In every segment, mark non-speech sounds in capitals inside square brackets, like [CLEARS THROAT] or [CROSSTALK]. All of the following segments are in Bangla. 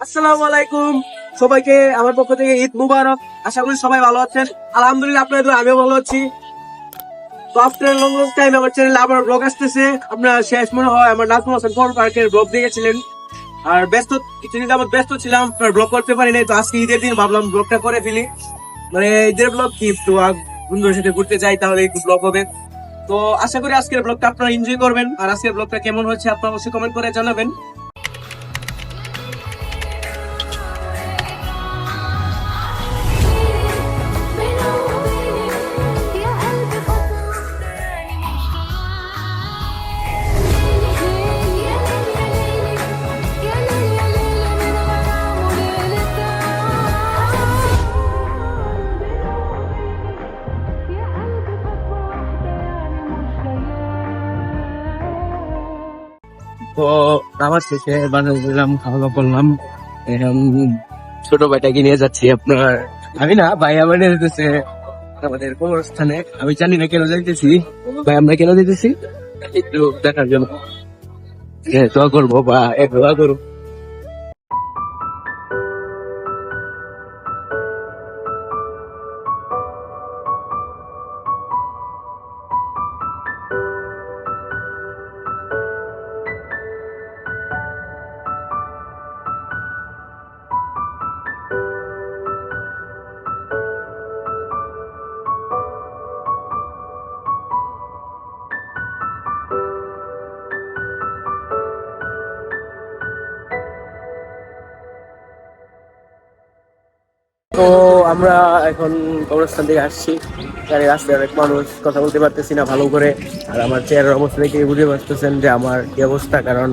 আসসালামু আলাইকুম। সবাইকে আমার পক্ষ থেকে ঈদ মুবারক। আশা করি সবাই ভালো আছেন। আলহামদুলিল্লাহ আপনাদের আমিও ভালো আছি। তো আফটার লং লং টাইম আমার চ্যানেলে আবার ব্লগ আসতেছে। আপনার শেষ মনে হয় আমার নাজমুল হাসান ফোর পার্কের ব্লগ দেখেছিলেন। আর ব্যস্ত, কিছুদিন যাবত ব্যস্ত ছিলাম ব্লগ করতে পারি নাই। তো আজকে ঈদের দিন ভাবলাম ব্লগটা করে ফেলি। মানে ঈদের ব্লগ কি আগ- বন্ধুদের সাথে ঘুরতে যাই, তাহলে একটু ব্লগ হবে। তো আশা করি আজকের ব্লগটা আপনারা এনজয় করবেন। আর আজকের ব্লগটা কেমন হচ্ছে আপনারা অবশ্যই কমেন্ট করে জানাবেন। তো আমার শেষে বাজার দিলাম খাওয়া দাওয়া করলাম ছোট ভাইটাকে নিয়ে যাচ্ছি আপনার। আমি না ভাই আমার নিয়ে যেতেছে। আমাদের কবরস্থানে। আমি জানি না কেন যাইতেছি। ভাই আমরা কেন যাইতেছি? একটু দেখার জন্য। হ্যাঁ, দোয়া করব বা এক দোয়া করব তো আমরা এখন কবরস্থান থেকে আসছি। গাড়ি রাস্তায় অনেক মানুষ কথা বলতে পারতেছি না ভালো করে। আর আমার চেয়ারের অবস্থা দেখে বুঝতে পারতেছেন যে আমার কি অবস্থা, কারণ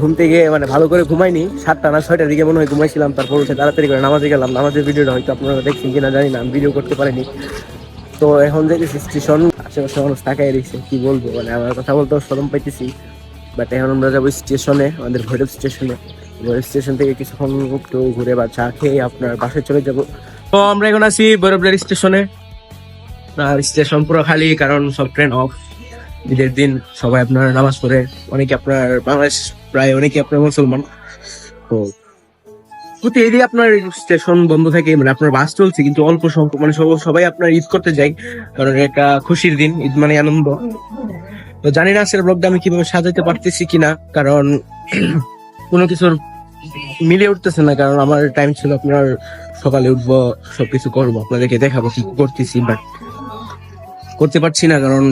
ঘুম থেকে মানে ভালো করে ঘুমাইনি। সাতটা না ছয়টার দিকে মনে হয় ঘুমাইছিলাম, তারপর উঠে তাড়াতাড়ি করে নামাজে গেলাম। নামাজের ভিডিওটা হয়তো আপনারা দেখছেন কিনা জানি না, আমি ভিডিও করতে পারিনি। তো এখন দেখেছি স্টেশন, আশেপাশে মানুষ তাকাই রয়েছে কি বলব? মানে আমার কথা বলতেও সরম পাইতেছি। বাট এখন আমরা যাব স্টেশনে, আমাদের ভৈরব স্টেশনে। স্টেশন থেকে কিছুক্ষণ একটু ঘুরে বা চা খেয়ে আপনার বাসায় চলে যাব। তো আমরা এখন আছি রেল স্টেশনে। আর স্টেশন পুরো খালি, কারণ সব ট্রেন অফ ঈদের দিন সবাই আপনার নামাজ পড়ে। অনেকে আপনার বাংলাদেশ, প্রায় অনেকে আপনার মুসলমান। তো প্রতি এদিকে আপনার স্টেশন বন্ধ থাকে মানে আপনার বাস চলছে, কিন্তু অল্প সংখ্যক মানে সব- সবাই আপনার ঈদ করতে যায়, কারণ এটা খুশির দিন, ঈদ মানে আনন্দ। তো জানি না আসলে ব্লগটা আমি কীভাবে সাজাতে পারতেছি কিনা, কারণ [CLEARS THROAT] কোনো কিছুর মিলে উঠতেছে না, কারণ আমার টাইম ছিল আপনার সকালে উঠবো, সবকিছু করব, আপনাদেরকে দেখাবো কি করতেছি বাট করতে পারছি না, কারণ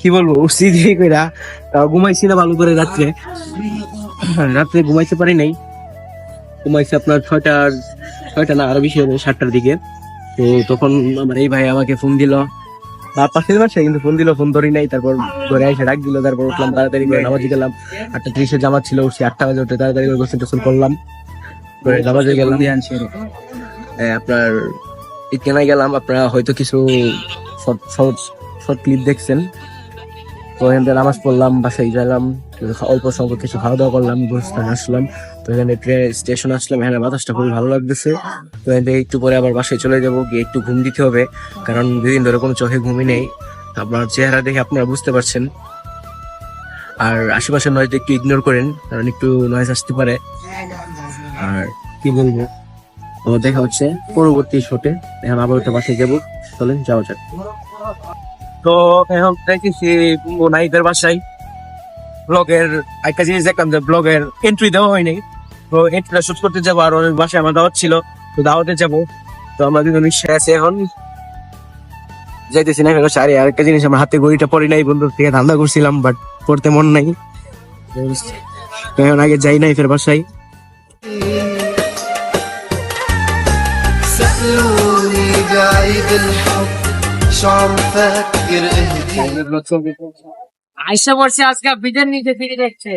কি বলব, উঠছি দিয়ে কইরা ঘুমাইছি না ভালো করে রাত্রে। রাত্রে ঘুমাইতে পারি নাই। ঘুমাইছে আপনার ছয়টার, ছয়টা না, আরও বেশি হবে, সাতটার দিকে। তো তখন আমার এই ভাই আমাকে ফোন দিল। বা পাশের বাসে কিন্তু ফোন দিল ফোন ধরি নাই তারপর ধরে এসে ডাক দিল তারপর উঠলাম তাড়াতাড়ি করে নামাজে গেলাম। আটটা ত্রিশের জামাত ছিল উঠছি আটটা বাজে উঠে তাড়াতাড়ি করে গোসল টোসল করলাম। করে নামাজে গেলাম। আপনার ইকেনায় গেলাম আপনারা হয়তো কিছু শর্ট শর্ট শর্ট ক্লিপ দেখছেন। তো এখান থেকে নামাজ পড়লাম বাসায় গেলাম অল্প সংখ্যক কিছু খাওয়া দাওয়া করলাম গুরুস্থানে আসলাম। তো এখানে ট্রেন স্টেশন আসলাম, এখানে বাতাসটা খুবই ভালো লাগতেছে। তো এখান থেকে একটু পরে আবার বাসায় চলে যাব, গিয়ে একটু ঘুম দিতে হবে, কারণ দুদিন ধরে কোনো চোখে ঘুমই নেই। আপনার চেহারা দেখে আপনারা বুঝতে পারছেন। আর আশেপাশের নয়েজ একটু ইগনোর করেন, কারণ একটু নয়েজ আসতে পারে। আর কি বলব? তো দেখা হচ্ছে পরবর্তী শোটে এখন আবার ওটা বাসায় যাব। চলেন, যাওয়া যাক। তো এখন দেখেছি নাইদের বাসায়। ব্লগের একটা জিনিস দেখলাম যে ব্লগের এন্ট্রি দেওয়া হয়নি তো এন্ট্রিটা শুট করতে যাবো আর ওর বাসায় আমার দাওয়াত ছিল তো দাওয়াতে যাবো তো আমরা দুজন রিক্সায় আছি এখন যাইতেছি না এখন সারি আরেকটা জিনিস আমার হাতে ঘড়িটা পড়ি নাই বন্ধুর থেকে ধান্দা করছিলাম বাট পড়তে মন নাই তো এখন আগে যাই নাই ফের বাসায় سألوني بعيد الحب شو عم فكر اهدي আইসা পড়ছে আজকে বিদের নিচে ফিরে দেখছে।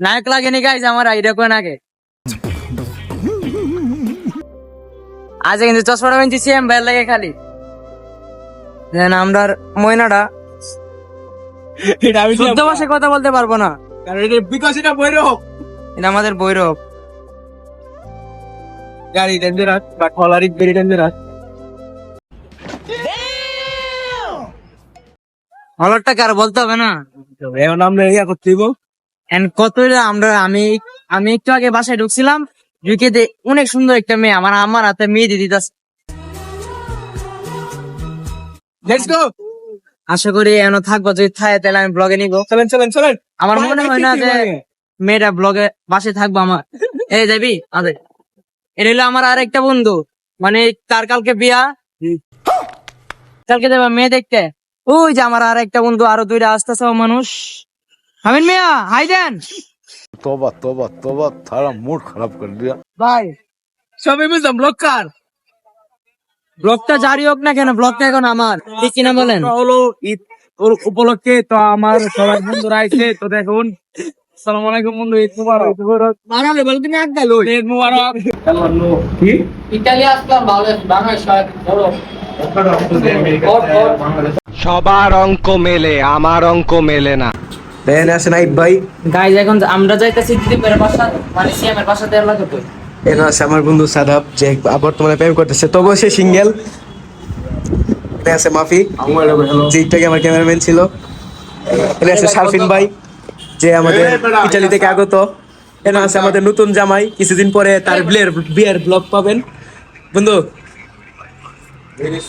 নায়ক লাগেনি গাইজ আমার আইডিয়া কোন আগে। আজ কিন্তু চশমাটা বেঞ্চি সেম বেল লাগে খালি। দেন আমরা ময়নাটা। এটা আমি শুদ্ধ ভাষায় কথা বলতে পারব না। কারণ এটা বিকজ এটা বৈরব এটা আমাদের বৈরব গাড়ি dangerous but hauler is very dangerous হলরটা কার বলতে হবে না। এখন আমরা ইয়া করতে দিব এন্ড কত আমরা আমি আমি একটু আগে বাসায় ঢুকছিলাম ঢুকে অনেক সুন্দর একটা মেয়ে আমার আমার হাতে মেয়ে দিয়ে দিতেছে। লেটস গো আশা করি এমন থাকব যদি থাকে তাহলে আমি ব্লগে নিবো। চলেন চলেন চলেন। আমার মনে হয় না যে মেয়েটা ব্লগে বাসে থাকব আমার। [LAUGHS] এই যাবি আরে এটা হলো আমার আর একটা বন্ধু মানে তার কালকে বিয়া। কালকে যাবে মেয়ে দেখতে। ওই যে আমার আর একটা বন্ধু আরও দুইটা আসতেছে মানুষ। হামিন মিয়া হাই দেন। তোবা তোবা তোবা তারা মুড খারাপ করে দিয়া। ভাই সবাই বুঝলাম ব্লক কার? ব্লকটা জারি হোক না কেন ব্লকটা এখন আমার। ঠিক কিনা বলেন? হলো ঈদ ওর উপলক্ষে তো আমার সবাই বন্ধুরা আইছে তো দেখুন। আসসালামু আলাইকুম বন্ধু ঈদ মুবারক। বাঙালি বলে তুমি এক গেল ঈদ মুবারক। হ্যালো কি? ইতালি আসলাম বাংলাদেশ বাংলাদেশ সবার অঙ্ক মেলে আমার অঙ্ক মেলে না। দেন আসেন আইব ভাই। গাইজ এখন আমরা যাইতেছি দিলীপের বাসা মানে সিএমের বাসাতে এলাকা তো এখানে আছে আমার বন্ধু সাদাব যে বর্তমানে প্রেম করতেছে। তবুও সে সিঙ্গেল। আছে মাফি। যে আমার ক্যামেরাম্যান ছিল। এখানে আছে শারফিন ভাই যে আমাদের ইটালি থেকে আগত। এখানে আছে আমাদের নতুন জামাই। কিছুদিন পরে তার বিয়ের বিয়ের ব্লগ পাবেন। বন্ধু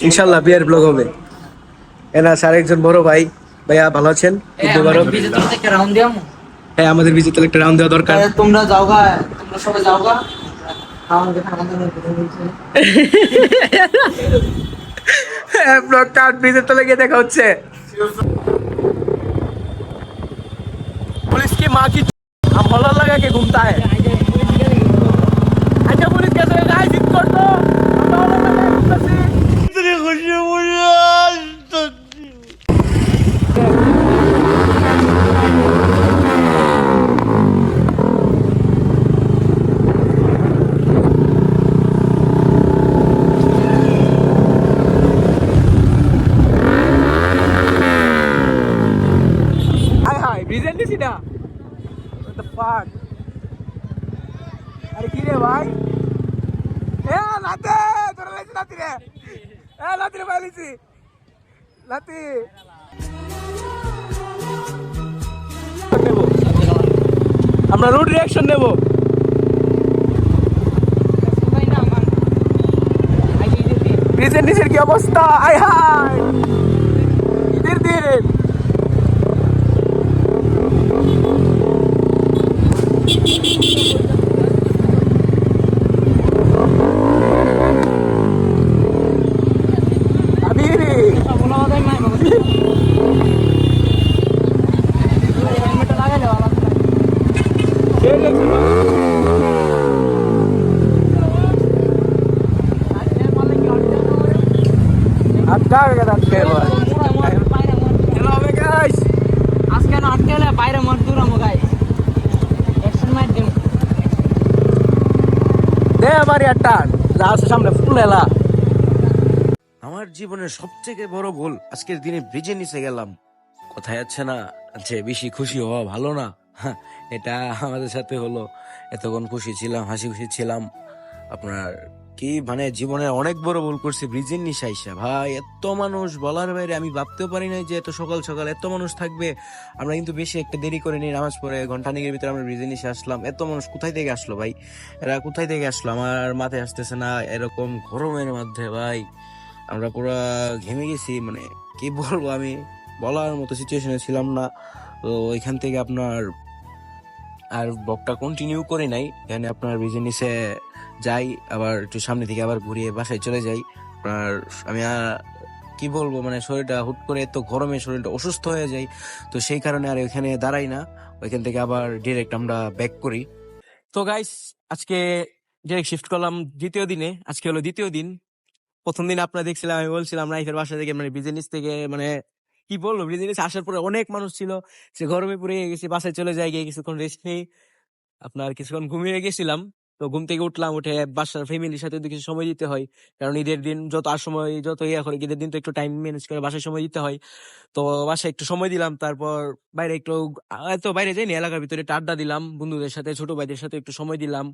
ইনশাল্লাহ বিয়ের ব্লগ হবে। এখানে আছে আরেকজন বড় ভাই ভাইয়া ভালো আছেন ঈদ মুবারক। রাউন্ড দিয়াম হ্যাঁ আমাদের বিজেতে একটা রাউন্ড দেওয়া দরকার তোমরা যাও গা তোমরা সবাই যাও গা আমাদের আমাদের ব্লগ কাট ব্রিজের তলে গিয়ে দেখা হচ্ছে पुलिस की माँ की हम हॉलर लगा के घूमता है লাতি। আমরা রুট রিয়াকশন নেব। ব্রিজের নিচের কি অবস্থা? আয় হাই ঈদের দিন হাবিবি আটকা গেছে আটকে এবার হ্যালো হবে গাইস আজকে না আটকে হলে বাইরে মার দূর আমো গাই অ্যাকশন মার দিম আমার জীবনের সবথেকে বড় ভুল, আজকের দিনে ব্রিজে নিচে গেলাম। কোথায় যাচ্ছে না, যে বেশি খুশি হওয়া ভালো না এটা আমাদের সাথে হলো। এতক্ষণ খুশি ছিলাম, হাসি খুশি ছিলাম। আপনার কি মানে জীবনের অনেক বড় ভুল করছি, ব্রিজের নিচে আইসা। ভাই, এত মানুষ, বলার বাইরে আমি ভাবতেও পারি নাই যে এত সকাল সকাল এত মানুষ থাকবে। আমরা কিন্তু বেশি একটা দেরি করে নিই, নামাজ পড়ে ঘণ্টা নিকের ভিতরে আমরা ব্রিজের নিচে আসলাম। এত মানুষ কোথায় থেকে আসলো ভাই? এরা কোথায় থেকে আসলো? আমার মাথায় আসতেছে না, এরকম গরমের মধ্যে ভাই। আমরা পুরা ঘেমে গেছি মানে কি বলব আমি? বলার মতো সিচুয়েশনে ছিলাম না। তো ওইখান থেকে আপনার আর ব্লগটা কন্টিনিউ করে নাই। এখানে আপনার ব্রিজের নিচে যাই, আবার একটু সামনে থেকে আবার ঘুরিয়ে বাসায় চলে যাই। আপনার আমি আর কি বলব মানে শরীরটা হুট করে এত গরমে শরীরটা অসুস্থ হয়ে যায় তো সেই কারণে আর ওইখানে দাঁড়াই না। ওইখান থেকে আবার ডিরেক্ট আমরা ব্যাক করি। তো গাইস আজকে ডিরেক্ট শিফট করলাম দ্বিতীয় দিনে। আজকে হলো দ্বিতীয় দিন। প্রথম দিন আপনারা দেখছিলাম, আমি বলছিলাম রাইফের বাসা থেকে মানে বিজনেস থেকে মানে কি বলব বিজনেস আসার পরে অনেক মানুষ ছিল। সে গরমে পুড়ে গেছি, বাসায় চলে যায় গিয়ে কিছুক্ষণ রেস্ট নেই। আপনার কিছুক্ষণ ঘুমিয়ে গেছিলাম। তো ঘুম থেকে উঠলাম, উঠে বাসার ফ্যামিলির সাথে কিছু সময় দিতে হয়। কারণ ঈদের দিন যত আর সময়, যত ইয়ে করে ঈদের দিন তো একটু টাইম ম্যানেজ করে বাসায় সময় দিতে হয়। তো বাসায় একটু সময় দিলাম, তারপর বাইরে একটু এত বাইরে যাইনি, এলাকার ভিতরে একটু আড্ডা দিলাম, বন্ধুদের সাথে, ছোট ভাইদের সাথে একটু সময় দিলাম।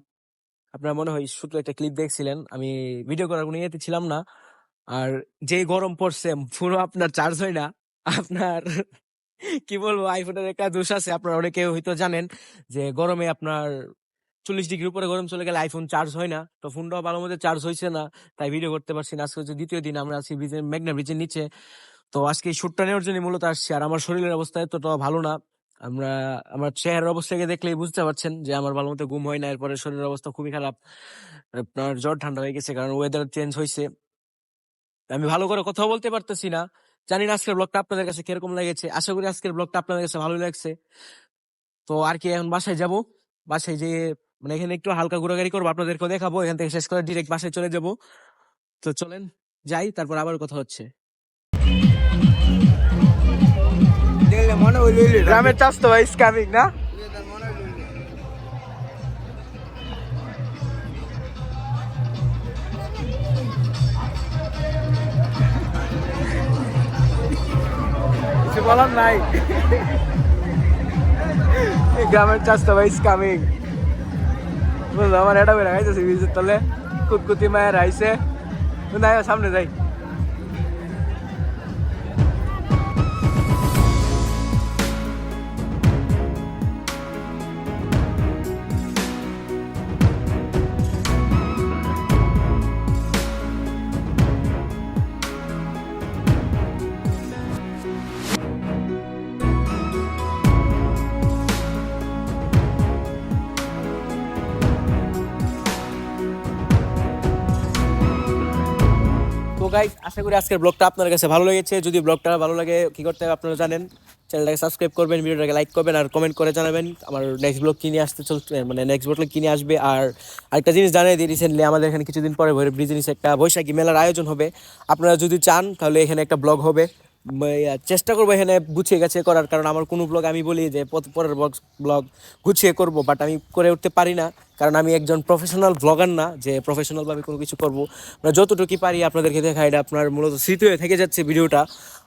আপনার মনে হয় শুধু একটা ক্লিপ দেখছিলেন? আমি ভিডিও করার কোনো ইয়েতে ছিলাম না। আর যে গরম পড়ছে, পুরো আপনার চার্জ হয় না। আপনার [LAUGHS] কি বলব আইফোনের একটা দোষ আছে। আপনারা অনেকে হয়তো জানেন যে গরমে আপনার চল্লিশ ডিগ্রি উপরে গরম চলে গেলে আইফোন চার্জ হয় না। তো ফোনটাও ভালো মতো চার্জ হয়েছে না। তাই ভিডিও করতে পারছি না। আজকে হচ্ছে দ্বিতীয় দিন আমরা আছি ব্রিজের মেঘনা ব্রিজের নিচে। তো আজকে শুটটা নেওয়ার জন্য মূলত আসছি। আর আমার শরীরের অবস্থা এতটা ভালো না। আমরা, আমার চেহারার অবস্থাকে দেখলেই বুঝতে পারছেন যে আমার ভালো মতো ঘুম হয় না। এরপরে শরীরের অবস্থা খুবই খারাপ। আপনার জ্বর ঠান্ডা হয়ে গেছে কারণ ওয়েদার চেঞ্জ হয়েছে আমি ভালো করে কথা বলতে পারতেছি না। জানি না আজকের ব্লগটা আপনাদের কাছে কীরকম লেগেছে। আশা করি আজকের ব্লগটা আপনাদের কাছে ভালো লাগছে। তো আর কি এখন বাসায় যাব? বাসায় যে মানে এখানে একটু হালকা ঘোরাঘুরি করব, আপনাদেরকেও দেখাবো, এখান থেকে শেষ করে ডিরেক্ট বাসায় চলে যাব। তো চলেন, যাই, তারপর আবার কথা হচ্ছে। গ্রামের চাষ তো ভাই স্ক্যামিং না? বলার নাই। গ্রামের চাষ তো ভাই বুঝলো আমার এটা বেড়ে খাইতেছে বীজের তলে কুতকুতি মায়ের আইসে নাই সামনে যাই। তো গাইস আশা করি আজকের ব্লগটা আপনার কাছে ভালো লেগেছে। যদি ব্লগটা ভালো লাগে, কী করতে হবে আপনারা জানেন। চ্যানেলটাকে সাবস্ক্রাইব করবেন, ভিডিওটাকে লাইক করবেন, আর কমেন্ট করে জানাবেন আমার নেক্সট ব্লগ কিনে আসতে চলছে মানে নেক্সট ব্লগ কিনে আসবে। আর আরেকটা জিনিস জানিয়ে দিই রিসেন্টলি আমাদের এখানে কিছুদিন পরে ভৈরব ব্রিজ জিনিস একটা বৈশাখী মেলার আয়োজন হবে। আপনারা যদি চান, তাহলে এখানে একটা ব্লগ হবে। চেষ্টা করব এখানে গুছিয়ে গেছে করার, কারণ আমার কোনো ব্লগ আমি বলি যে পরের ব্লগ ব্লগ গুছিয়ে করব বাট আমি করে উঠতে পারি না, কারণ আমি একজন প্রফেশনাল ব্লগার না, যে প্রফেশনাল ভাবে কোনো কিছু করব। মানে যতটুকু পারি আপনাদেরকে দেখা এটা আপনার মূলত স্মৃতি হয়ে থেকে যাচ্ছে ভিডিওটা।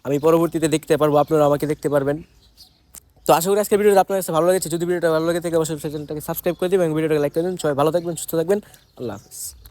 আমি পরবর্তীতে দেখতে পারব, আপনারা আমাকে দেখতে পারবেন। তো আশা করি আজকে ভিডিওটা আপনার কাছে ভালো লেগেছে। যদি ভিডিওটা ভালো লাগে থাকে, অবশ্যই চ্যানেলটাকে সাবস্ক্রাইব করে দিবেন ভিডিওটাকে লাইক করে দিন সবাই ভালো থাকবেন, সুস্থ থাকবেন। আল্লাহ হাফিজ।